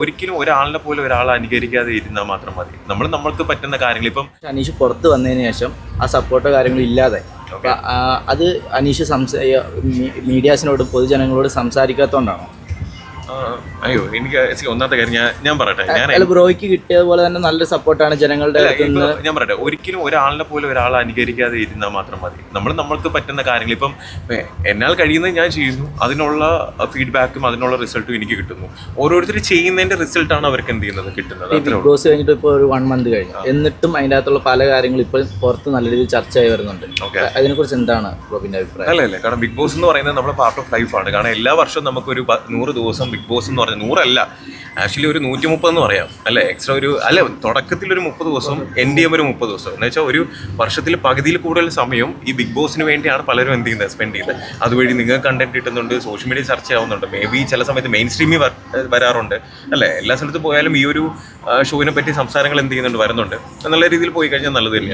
ഒരിക്കലും ഒരാളിനെ പോലെ ഒരാളെ അനുകരിക്കാതെ ഇരുന്നാൽ മാത്രം മതി. നമ്മൾ നമ്മൾക്ക് പറ്റുന്ന കാര്യങ്ങൾ ഇപ്പം അനീഷ് പുറത്ത് വന്നതിന് ശേഷം ആ സപ്പോർട്ടോ കാര്യങ്ങളും ഇല്ലാതെ. അത് അനീഷ് സംസാ മീഡിയാസിനോടും പൊതുജനങ്ങളോട് സംസാരിക്കാത്തതുകൊണ്ടാണോ? അയ്യോ എനിക്ക് ഒന്നാമത്തെ കാര്യം ഞാൻ ഞാൻ പറയട്ടെ. ഞാൻ ബ്രോയ്ക്ക് കിട്ടിയതുപോലെ തന്നെ നല്ല സപ്പോർട്ടാണ് ജനങ്ങളുടെ ഞാൻ പറയട്ടെ ഒരിക്കലും ഒരാളിനെ പോലെ ഒരാൾ അനുകരിക്കാതെ ഇരുന്നാൽ മാത്രം മതി. നമ്മൾ നമ്മൾക്ക് പറ്റുന്ന കാര്യങ്ങൾ. ഇപ്പം എന്നാൽ കഴിയുന്നത് ഞാൻ ചെയ്യുന്നു. അതിനുള്ള ഫീഡ്ബാക്കും അതിനുള്ള റിസൾട്ടും എനിക്ക് കിട്ടുന്നു. ഓരോരുത്തർ ചെയ്യുന്നതിന്റെ റിസൾട്ടാണ് അവർക്ക് എന്ത് ചെയ്യുന്നത്? കിട്ടുന്നത്. ബിഗ് ബോസ് കഴിഞ്ഞിട്ട് ഇപ്പോൾ ഒരു വൺ മന്ത് കഴിഞ്ഞു. എന്നിട്ടും അതിന്റെ അകത്തുള്ള പല കാര്യങ്ങളും ഇപ്പോൾ പുറത്ത് നല്ല രീതിയിൽ ചർച്ചയായി വരുന്നുണ്ട്. അതിനെക്കുറിച്ച് എന്താണ് റോബിന്റെ അഭിപ്രായം? അല്ല അല്ലേ കാരണം ബിഗ് ബോസ് എന്ന് പറയുന്നത് നമ്മുടെ പാർട്ട് ഓഫ് ലൈഫാണ് കാരണം എല്ലാ വർഷവും നമുക്കൊരു നൂറ് ദിവസം ബിഗ് ബോസ് എന്ന് പറഞ്ഞാൽ നൂറല്ല. ആക്ച്വലി ഒരു നൂറ്റി മുപ്പത് എന്ന് പറയാം. അല്ലേ? എക്സ്ട്രാ ഒരു അല്ല? തുടക്കത്തിൽ ഒരു മുപ്പത് ദിവസം എൻഡ് ചെയ്യുമ്പോൾ ഒരു മുപ്പത് ദിവസം. എന്ന് വെച്ചാൽ ഒരു വർഷത്തിൽ പകുതിയിൽ കൂടുതൽ സമയം ഈ ബിഗ് ബോസിന് വേണ്ടിയാണ് പലരും എന്ത് ചെയ്യുന്നത്? സ്പെൻഡ് ചെയ്യുന്നത്. അതുവഴി നിങ്ങൾക്ക് കണ്ടന്റ് കിട്ടുന്നുണ്ട് സോഷ്യൽ മീഡിയ ചർച്ച ആവുന്നുണ്ട്. മേ ബി ചില സമയത്ത് മെയിൻ സ്ട്രീമിൽ വരാറുണ്ട്. അല്ലേ? എല്ലാ സ്ഥലത്തും പോയാലും ഈ ഒരു ഷോവിനെ പറ്റി സംസാരങ്ങൾ എന്ത് ചെയ്യുന്നുണ്ട് വരുന്നുണ്ട്. എന്നുള്ള രീതിയിൽ പോയി കഴിഞ്ഞാൽ നല്ലത് തന്നെയാണ്.